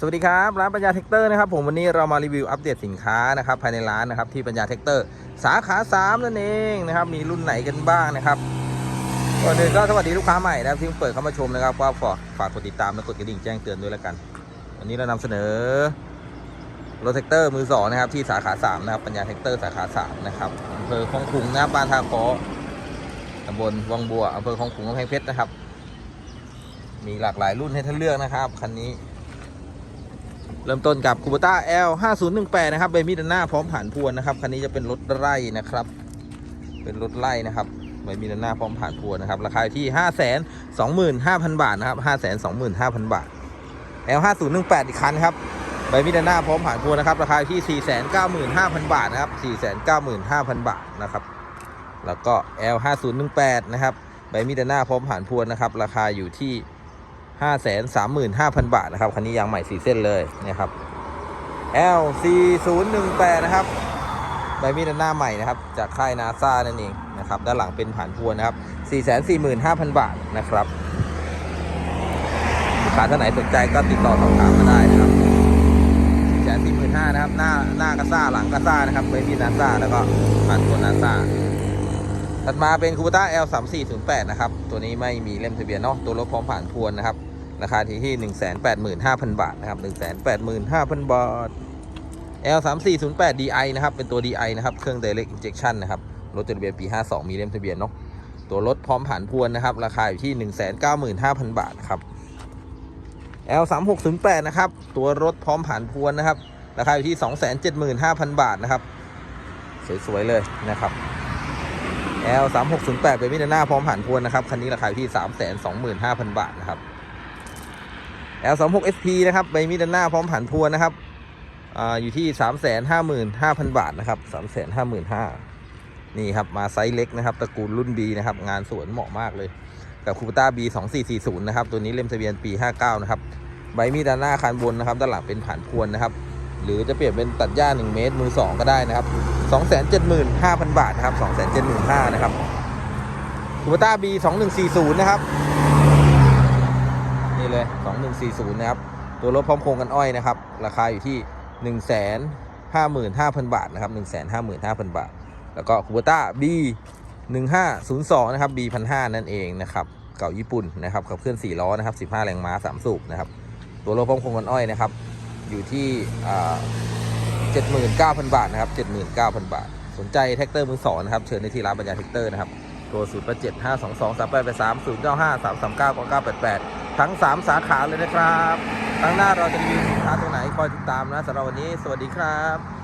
สวัสดีครับร้านปัญญาเทคเตอร์นะครับผมวันนี้เรามารีวิวอัปเดตสินค้านะครับภายในร้านนะครับที่ปัญญาเทคเตอร์ สาขา3นั่นเองนะครับมีรุ่นไหนกันบ้างนะครับก่อนอื่นก็สวัสดีลูกค้าใหม่นะครับที่เพิ่งเปิดเข้ามาชมนะครับก็ฝากฝากกดติดตามและกดกระดิ่งแจ้งเตือนด้วยแล้วกัน วันนี้เรานำเสนอรถเทคเตอร์มือสองนะครับที่สาขา3นะครับปัญญาเทคเตอร์สาขา3นะครับอำเภอคลองขุงนะครับบ้านทาคอตำบลวังบัวอำเภอคลองขุงกำแพงเพชรนะครับ มีหลากหลายรุ่นให้ท่านเลือกนะครับคันนี้ เริ่มต้นกับคูปต้า L 5018นะครับเบมี่ด้านหน้าพร้อมผ่านพวนนะครับคันนี้จะเป็นรถไร่นะครับ เป็นรถไร่นะครับเบมี่ด้านหน้าพร้อมผ่านพวนนะครับราคาอยู่ที่ 5 2 5 0 0 0 บาทนะครับ 5 2 5 0 0 0 บาท L 5018อีกคันครับใบมีด้านหน้าพร้อมผ่านพวนนะครับราคาที่ 495,000 บาทนะครับ 495,000 บาทนะครับแล้วก็ L 5018นะครับใบมีด้านหน้าพร้อมผ่านพวนนะครับราคาอยู่ที่ 5 3 5 0 0 0บาทนะครับ คันนี้ยางใหม่4เส้นเลยนะครับ L 4 0 1 8 นะครับใบมีดหน้าใหม่นะครับ จากค่ายนาซานั่นเองนะครับ ด้านหลังเป็นผ่านพวนนะครับ 4 4 5 0 0 0 บาทนะครับลูกค้าท่านไหนสนใจก็ติดต่อสอบถามมาได้นะครับ 4 4 5 0 0 0นะครับ หน้าหน้ากระซ่าหลังกระซ่านะครับใบมีดนาซาแล้วก็ผ่านพวนนาซา ถัดมาเป็นคูปต้า L 3 4 0 8นะครับ ตัวนี้ไม่มีเล่มทะเบียนเนาะ ตัวรถพร้อมผ่านพวนนะครับ ราคาที่ที่ 185,000 บาทนะครับ 185,000 บาท L 3 4 0 8 DI นะครับ เป็นตัว DI นะครับ เครื่อง Direct Injection นะครับ รถจดทะเบียนปี 52 มีเล่มทะเบียนเนาะ ตัวรถพร้อมผ่านพวนนะครับ ราคาอยู่ที่ 195,000 บาทครับ L 3 6 0 8นะครับ ตัวรถพร้อมผ่านพวนนะครับ ราคาอยู่ที่ 275,000 บาทนะครับ สวยๆเลยนะครับ L 3 6 0 8เป็นมิดหน้าพร้อมผ่านพวนนะครับ คันนี้ราคาอยู่ที่ 3 2 5 0 0 0 บาทนะครับ L 3 6 SP นะครับใบมีดหน้าพร้อมผ่านพวนนะครับอาอยู่ที่ 3 5 5 0 0 0 บาทนะครับ 3 5 5 5 0 0นี่ครับมาไซส์เล็กนะครับตระกูลรุ่น B นะครับงานสวนเหมาะมากเลยกับคูปต้า B 2 4 4 0นะครับตัวนี้เล่มทะเบียนปี 59 นะครับใบมีดด้านหน้าคันบนนะครับด้านหลังเป็นผ่านพวนนะครับ หรือจะเปลี่ยนเป็นตัดหญ้า 1 เมตร มือ 2 ก็ได้นะครับ 275,000 บาทนะครับ275,000นะครับคูปต้า B 2140 นะครับ นี่เลย 2140 นะครับ ตัวรถพร้อมโครงกันอ้อยนะครับ ราคาอยู่ที่ 155,000 บาทนะครับ155,000 บาท แล้วก็คูปต้า B 1502 นะครับ B 1,500นั่นเองนะครับเก่าญี่ปุ่นนะครับขับเคลื่อน4ล้อนะครับ15 แรงม้า 3 สูบนะครับ ตัวรถพร้อมโครงกันอ้อยนะครับ อยู่ที่เจ็ดหมื่นเก้าพันบาทนะครับเจ็ดหมื่นเก้าพันบาท สนใจแท็กเตอร์มือสองนะครับ เชิญในที่ร้านปัญญาแท็กเตอร์นะครับโทรศูนย์แปดเจ็ดห้าสองสองสามแปดแปดสามศูนย์เก้าห้าสามสามเก้าเก้าแปดแปดทั้งสามสาขาเลยนะครับครั้งหน้าเราจะมีสินค้าตรงไหนคอยติดตามนะสำหรับวันนี้ สวัสดีครับ